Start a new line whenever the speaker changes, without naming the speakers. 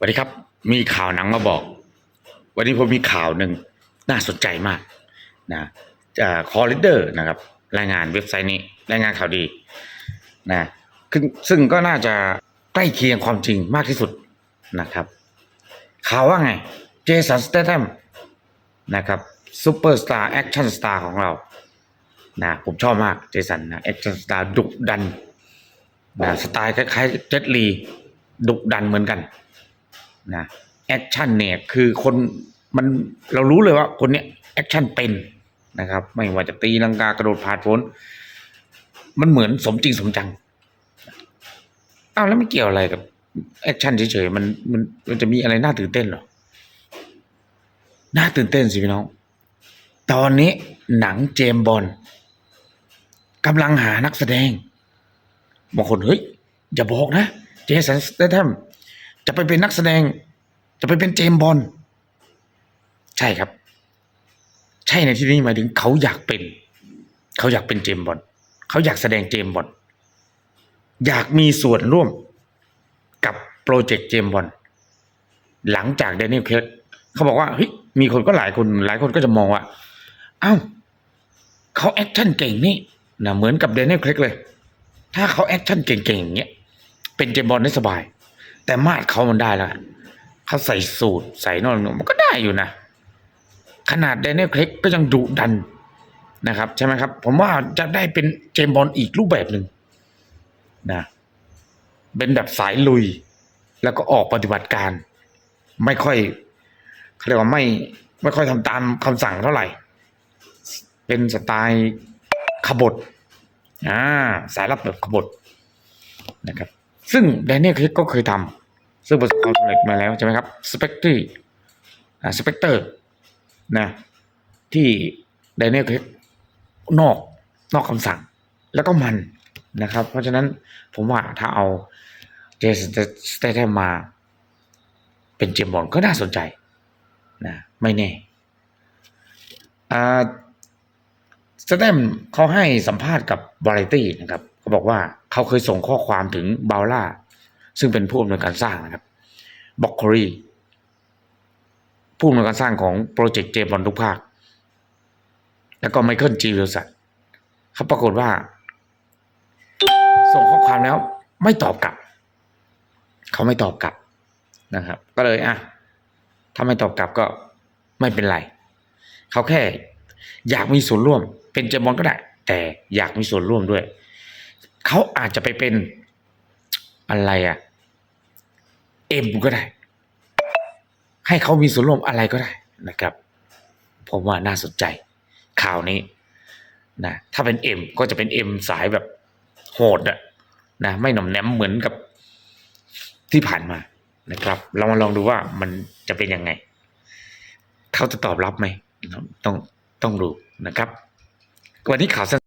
สวัสดีครับ มีข่าวหนังมาบอก วันนี้ผมมีข่าวหนึ่งน่าสนใจมากนะจากคอร์เดอร์นะครับ รายงานเว็บไซต์นี้ รายงานข่าวดีนะซึ่งซึ่งก็น่าจะใกล้เคียงความจริงมากที่สุดนะครับ ข่าวว่าไง เจสันสเตทัมนะครับซูเปอร์สตาร์แอคชั่นสตาร์ของเรานะผมชอบมากเจสันนะแอคชั่นสตาร์ดุดันนะสไตล์คล้ายๆเจ็ตลีดุดันเหมือนกัน นะแอคชั่นเนี่ยคือคนมันเรารู้เลยว่าคนเนี้ยแอคชั่นเป็นนะครับ ไม่ว่าจะตีลังกากระโดดผ่านพ้นมันเหมือนสมจริงสมจังอ้าวแล้วไม่เกี่ยวอะไรกับแอคชั่นเฉยๆมันมันมันจะมีอะไรน่าตื่นเต้นหรอน่าตื่นเต้นสิพี่น้อง ตอนนี้หนังเจมบอลกำลังหานักแสดงบางคนเฮ้ยอย่าบอกนะ เจสันสเตทัม จะไปเป็นนักแสดง จะไปเป็นเจมบอลใช่ครับ ใช่ในที่นี้หมายถึงเขาอยากเป็น เขาอยากเป็นเจมบอลเขาอยากแสดงเจมบอลอยากมีส่วนร่วมกับโปรเจกต์เจมบอลหลังจากเดนิเอลเคสเขาบอกว่าเฮ้ยมีคนก็หลายคนหลายคนก็จะมองว่าอ้าวเขาแอคชั่นเก่งนี่นะเหมือนกับเดนิเอลเคสเลย ถ้าเขาแอคชั่นเก่งๆอย่างเงี้ยเป็นเจมบอลได้สบาย แต่มาดเขามันได้แล้วเขาใส่สูตรใส่นอนมันก็ได้อยู่นะ ขนาดแดเนียลเครกก็ยังดุดันนะครับ ใช่ไหมครับ ผมว่าจะได้เป็นเจมบอลอีกรูปแบบหนึ่งนะเป็นแบบสายลุย แล้วก็ออกปฏิบัติการ ไม่ค่อยเขาเรียกว่าไม่ไม่ค่อยทำตามคำสั่งเท่าไหร่ เป็นสไตล์ขบฏอ่าสายลับแบบขบฏนะครับ ซึ่งแดเนียลคลิกก็เคยทำ ซึ่งประสบความสำเร็จมาแล้วใช่ไหมครับสเปกตรีสเปกเตอร์นะที่แดเนียลคลิกนอกนอกคำสั่ง แล้วก็มันนะครับ เพราะฉะนั้นผมว่าถ้าเอาเจสันสเตทมมา เป็นเจมบอลก็น่าสนใจนะไม่แน่สเตมเขาให้สัมภาษณ์กับบาริตี้นะครับเขาบอกว่าเขาเคยส่งข้อความถึงบาล่า ซึ่งเป็นผู้อำนวยการสร้างนะครับบ็อกคอรีผู้อำนวยการสร้างของโปรเจกต์เจมบอลทุกภาค แล้วก็ไมเคิลจีวิลสันเขาปรากฏว่า ส่งข้อความแล้วไม่ตอบกลับ เขาไม่ตอบกลับนะครับ ก็เลยอะถ้าไม่ตอบกลับก็ไม่เป็นไร เขาแค่อยากมีส่วนร่วม เป็นเจมบอลก็ได้ แต่อยากมีส่วนร่วมด้วย เขาอาจจะไปเป็นอะไรอะ เอ็มก็ได้ ให้เขามีส่วนร่วมอะไรก็ได้นะครับ ผมว่าน่าสนใจข่าวนี้นะถ้าเป็นเอ็มก็จะเป็นเอ็มสายแบบโหดอะนะไม่หน่อมแนมเหมือนกับที่ผ่านมานะครับ เรามาลองดูว่ามันจะเป็นยังไงเขาจะตอบรับไหมต้องต้องดูนะครับ วันนี้ข่าวสั